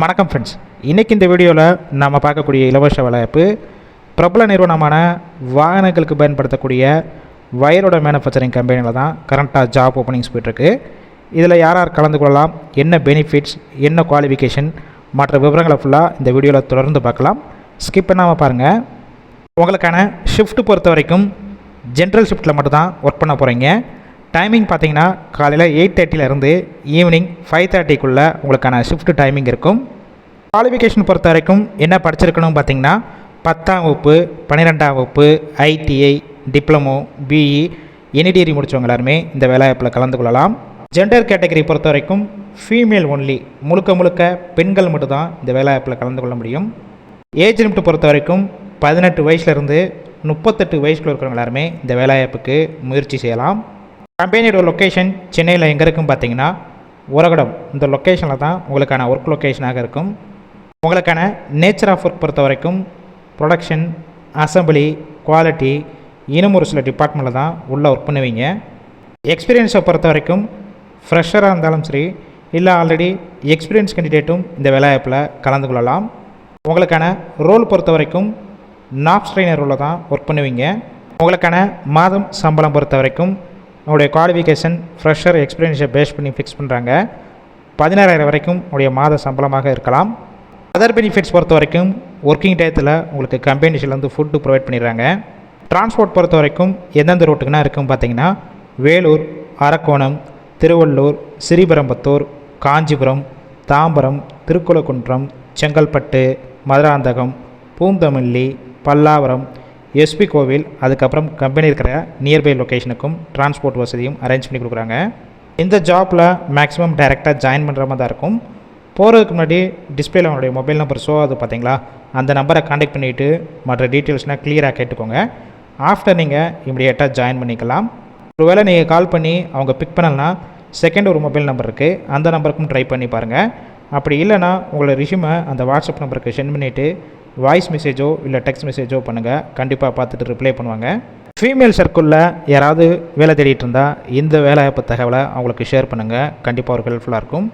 வணக்கம் ஃப்ரெண்ட்ஸ் இன்றைக்கி இந்த வீடியோவில் நாம் பார்க்கக்கூடிய இலவச வேலைவாய்ப்பு பிரபல நிறுவனமான வாகனங்களுக்கு பயன்படுத்தக்கூடிய வயரோட மேனுஃபேக்சரிங் கம்பெனியில் தான் கரண்ட்டாக ஜாப் ஓப்பனிங்ஸ் போயிட்டுருக்கு. இதில் யார் யார் கலந்து கொள்ளலாம் என்ன பெனிஃபிட்ஸ் என்ன குவாலிஃபிகேஷன் மற்ற விவரங்களை ஃபுல்லாக இந்த வீடியோவில் தொடர்ந்து பார்க்கலாம். ஸ்கிப் பண்ணாமல் பாருங்கள் உங்களுக்கான ஷிஃப்ட் பொறுத்த வரைக்கும் ஜென்ரல் ஷிஃப்ட்டில் மட்டும்தான் ஒர்க் பண்ண போகிறீங்க டைமிங் பார்த்தீங்கன்னா காலையில் எயிட் தேர்ட்டிலேருந்து ஈவினிங் ஃபைவ் தேர்ட்டிக்குள்ளே உங்களுக்கான ஷிஃப்ட் டைமிங் இருக்கும். குவாலிஃபிகேஷன் பொறுத்த வரைக்கும் என்ன படிச்சிருக்கணும் பார்த்தீங்கன்னா பத்தாம் வகுப்பு பன்னிரெண்டாம் வகுப்பு ITI diploma BE any degree முடித்தவங்க எல்லாருமே இந்த வேலைவாய்ப்பில் கலந்து கொள்ளலாம். ஜெண்டர் கேட்டகரி பொறுத்த வரைக்கும் ஃபீமேல் ஒன்லி முழுக்க முழுக்க பெண்கள் மட்டும்தான் இந்த வேலைவாய்ப்பில் கலந்து கொள்ள முடியும். ஏஜ் லிமிட் பொறுத்த வரைக்கும் பதினெட்டு வயசுலேருந்து முப்பத்தெட்டு வயசுக்குள்ள இருக்கிறவங்க எல்லாருமே இந்த வேலைவாய்ப்புக்கு முயற்சி செய்யலாம். கம்பெனியோட லொக்கேஷன் சென்னையில் எங்கே இருக்குன்னு பார்த்தீங்கன்னா உரகடம் இந்த லொக்கேஷனில் தான் உங்களுக்கான ஒர்க் லொக்கேஷனாக இருக்கும். உங்களுக்கான நேச்சர் ஆஃப் ஒர்க் பொறுத்த வரைக்கும் ப்ரொடக்ஷன் அசம்பிளி குவாலிட்டி இன்னும் ஒரு சில டிபார்ட்மெண்ட்டில் தான் உள்ளே ஒர்க் பண்ணுவீங்க. எக்ஸ்பீரியன்ஸை பொறுத்த வரைக்கும் ஃப்ரெஷராக இருந்தாலும் சரி இல்லை ஆல்ரெடி எக்ஸ்பீரியன்ஸ் கேண்டிடேட்டும் இந்த வேலைவாய்ப்பில் கலந்து கொள்ளலாம். உங்களுக்கான ரோல் பொறுத்த வரைக்கும் நாப்ஸ் ட்ரைனர் ரோலில் தான் ஒர்க் பண்ணுவீங்க. உங்களுக்கான மாதம் சம்பளம் பொறுத்த வரைக்கும் உங்களுடைய குவாலிஃபிகேஷன் ஃப்ரெஷர் எக்ஸ்பீரியன்ஸை பேஸ் பண்ணி ஃபிக்ஸ் பண்ணுறாங்க பதினாறாயிரம் வரைக்கும் உங்களுடைய மாத சம்பளமாக இருக்கலாம். அதர் பெனிஃபிட்ஸ் பொறுத்த வரைக்கும் ஒர்க்கிங் டயத்தில் உங்களுக்கு கம்பெனிஸ்லேருந்து ஃபுட்டு ப்ரொவைட் பண்ணிடுறாங்க. டிரான்ஸ்போர்ட் பொறுத்த வரைக்கும் எந்தெந்த ரூட்டுக்குனா இருக்கும் பார்த்தீங்கன்னா வேலூர் அரக்கோணம் திருவள்ளூர் ஸ்ரீபெரும்புத்தூர் காஞ்சிபுரம் தாம்பரம் திருக்குளக்குன்றம் செங்கல்பட்டு மதுராந்தகம் பூந்தமல்லி பல்லாவரம் எஸ்பி கோவில் அதுக்கப்புறம் கம்பெனி இருக்கிற நியர்பை லொக்கேஷனுக்கும் டிரான்ஸ்போர்ட் வசதியும் அரேஞ்ச் பண்ணி கொடுக்குறாங்க. இந்த ஜாப்பில் மேக்ஸிமம் டைரெக்டாக ஜாயின் பண்ணுற மாதிரி தான் இருக்கும். போகிறதுக்கு முன்னாடி டிஸ்பிளேல அவனுடைய மொபைல் நம்பர் ஷோ ஆகுது பார்த்தீங்களா? அந்த நம்பரை காண்டாக்ட் பண்ணிவிட்டு மற்ற டீட்டெயில்ஸ்னால் கிளியராக கேட்டுக்கோங்க. ஆஃப்டர் நீங்கள் இமிடியேட்டாக ஜாயின் பண்ணிக்கலாம். ஒருவேளை நீங்கள் கால் பண்ணி அவங்க பிக் பண்ணலனா செகண்ட் ஒரு மொபைல் நம்பர் இருக்குது அந்த நம்பருக்கும் ட்ரை பண்ணி பாருங்கள் அப்படி இல்லைனா உங்களோட ரிஷ்யூமை அந்த வாட்ஸ்அப் நம்பருக்கு சென்ட் பண்ணிவிட்டு வாய்ஸ் மெசேஜோ இல்லை டெக்ஸ்ட் மெசேஜோ பண்ணுங்கள் கண்டிப்பாக பார்த்துட்டு ரிப்ளை பண்ணுவாங்க. ஃபீமேல் சர்க்கிளில் யாராவது வேலை தேடிட்டு இருந்தால் இந்த வேலைவாய்ப்பு தகவலை அவங்களுக்கு ஷேர் பண்ணுங்கள் கண்டிப்பாக ஒரு ஹெல்ப்ஃபுல்லாக இருக்கும்.